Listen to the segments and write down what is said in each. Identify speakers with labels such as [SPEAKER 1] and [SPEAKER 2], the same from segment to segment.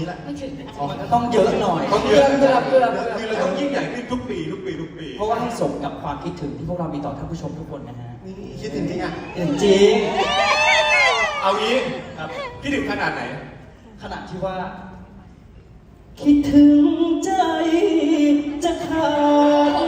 [SPEAKER 1] นี้แหละ
[SPEAKER 2] ไม่ถึงนะ
[SPEAKER 3] อ๋อมันก็ต้องเยอะหน่อย
[SPEAKER 1] ต้องเยอะ
[SPEAKER 3] เพื่อเพื่อ
[SPEAKER 1] คือเราต้องยิ่งใหญ่ขึ้นทุกปีทุกปีทุกปี
[SPEAKER 3] เพราะว่าให้สมกับความคิดถึงที่พวกเรามีต่อท่านผู้ชมทุกคนนะฮะ
[SPEAKER 1] นี่คิดถึงจริงอะ
[SPEAKER 3] จริง
[SPEAKER 1] เอางี้
[SPEAKER 3] ครับ
[SPEAKER 1] คิดถึงขนาดไหน
[SPEAKER 3] ขณะที่ว่า คิดถึงใจจะขาด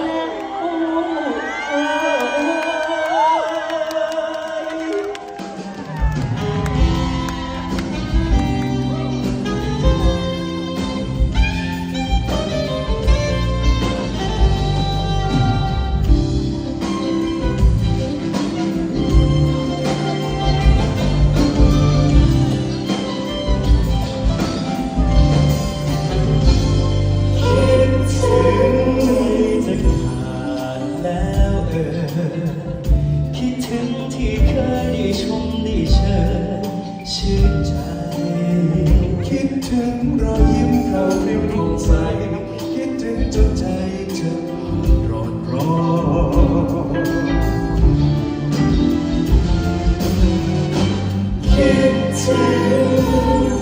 [SPEAKER 3] ใจ
[SPEAKER 4] จะร้อนร้อนคิดถึ
[SPEAKER 5] ง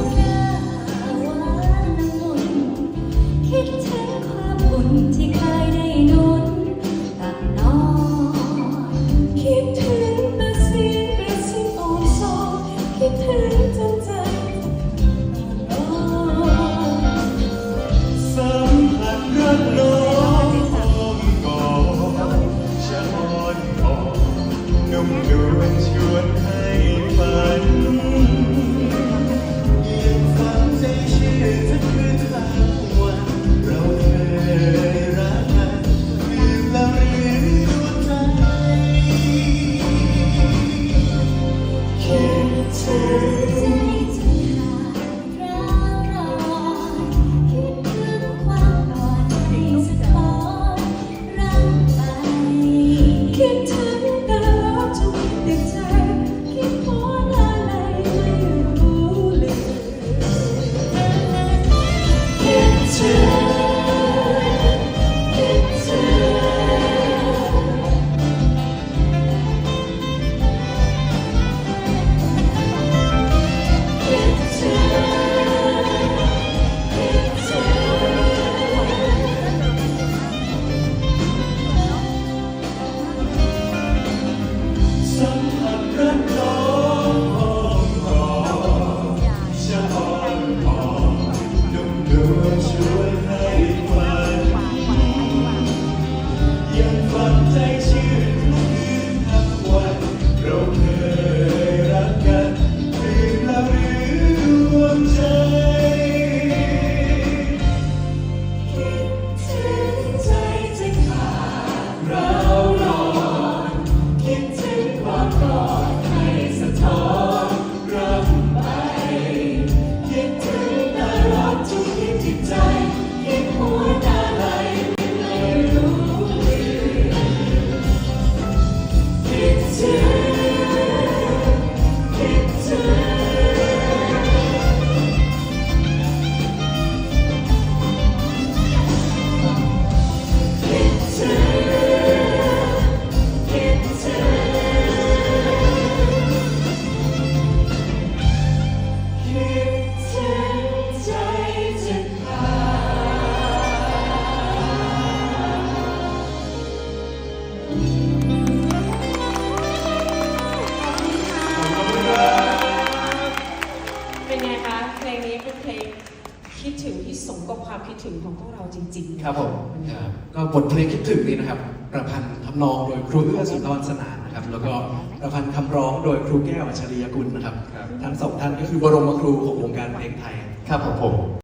[SPEAKER 5] คิดถึงที่สมกับความคิดถึงของพวกเราจริงๆ
[SPEAKER 6] ครับผมครับก็บทเพลงคิดถึงนี้นะครับ ประพันธ์ทำนองโดยครูเอื้อสุนทรสนานนะครับ แล้วก็ประพันธ์คำร้องโดยครูแก้วอัจฉริยกุลนะครับ ทั้งสองท่านก็คือบรมครูของวงการเพลงไทย
[SPEAKER 1] ครับผมผม